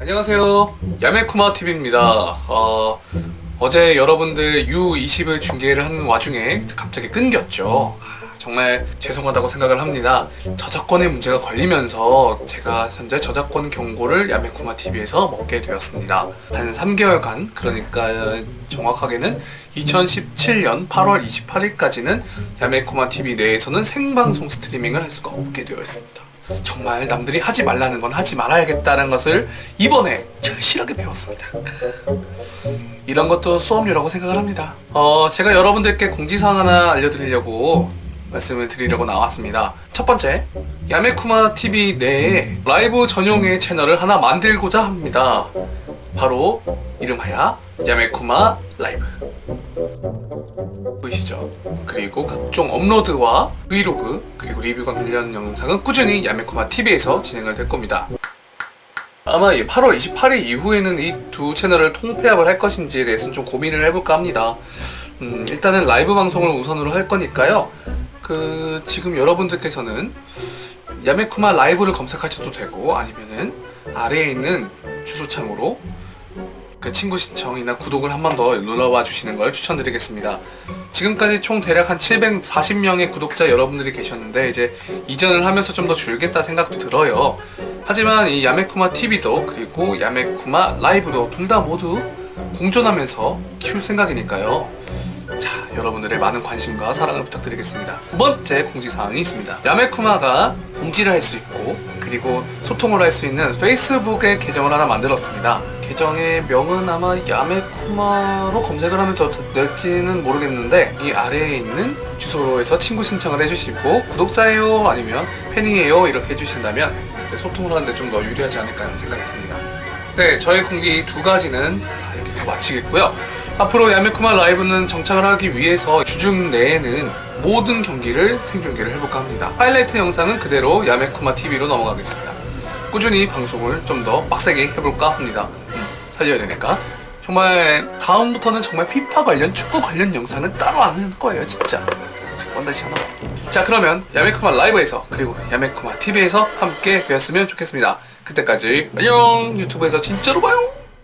안녕하세요. 야메쿠마 TV입니다. 어, 어제 여러분들 U20을 중계를 하는 와중에 갑자기 끊겼죠. 아, 정말 죄송하다고 생각을 합니다. 저작권의 문제가 걸리면서 제가 현재 저작권 경고를 야메쿠마 TV에서 먹게 되었습니다. 한 3개월간, 그러니까 정확하게는 2017년 8월 28일까지는 야메쿠마 TV 내에서는 생방송 스트리밍을 할 수가 없게 되어 있습니다. 정말 남들이 하지 말라는 건 하지 말아야겠다는 것을 이번에 절실하게 배웠습니다. 이런 것도 수업료라고 생각을 합니다. 어, 제가 여러분들께 공지사항 하나 알려드리려고 말씀을 드리려고 나왔습니다. 첫 번째, 야메쿠마 TV 내에 라이브 전용의 채널을 하나 만들고자 합니다. 바로 이름하여 야메쿠마 라이브. 보이시죠? 그리고 각종 업로드와 브이로그 그리고 리뷰 관련 영상은 꾸준히 야메쿠마 TV에서 진행을 될 겁니다. 아마 이 8월 28일 이후에는 이 두 채널을 통폐합을 할 것인지에 대해서는 좀 고민을 해볼까 합니다. 음, 일단은 라이브 방송을 우선으로 할 거니까요. 그 지금 여러분들께서는 야메쿠마 라이브를 검색하셔도 되고 아니면은 아래에 있는 주소창으로 그 친구 신청이나 구독을 한 번 더 눌러봐 주시는 걸 추천드리겠습니다. 지금까지 총 대략 한 740명의 구독자 여러분들이 계셨는데 이제 이전을 하면서 좀 더 줄겠다 생각도 들어요. 하지만 이 야메쿠마 TV도 그리고 야메쿠마 라이브도 둘 다 모두 공존하면서 키울 생각이니까요. 자, 여러분들의 많은 관심과 사랑을 부탁드리겠습니다. 두 번째 공지사항이 있습니다. 야메쿠마가 공지를 할 수 있고, 그리고 소통을 할 수 있는 페이스북의 계정을 하나 만들었습니다. 계정의 명은 아마 야메쿠마로 검색을 하면 더 될지는 모르겠는데, 이 아래에 있는 주소로 해서 친구 신청을 해주시고, 구독자예요, 아니면 팬이에요, 이렇게 해주신다면, 소통을 하는데 좀 더 유리하지 않을까 하는 생각이 듭니다. 네, 저의 공지 두 가지는 다 여기서 마치겠고요. 앞으로 야메쿠마 라이브는 정착을 하기 위해서 주중 내에는 모든 경기를 생중계를 해볼까 합니다. 하이라이트 영상은 그대로 야메쿠마 TV로 넘어가겠습니다. 꾸준히 방송을 좀 더 빡세게 해볼까 합니다. 음, 살려야 되니까. 정말 다음부터는 정말 피파 관련 축구 관련 영상은 따로 안 할 거예요, 진짜. 두번 다시 하나. 자, 그러면 야메쿠마 라이브에서 그리고 야메쿠마 TV에서 함께 뵀으면 좋겠습니다. 그때까지 안녕. 유튜브에서 진짜로 봐요.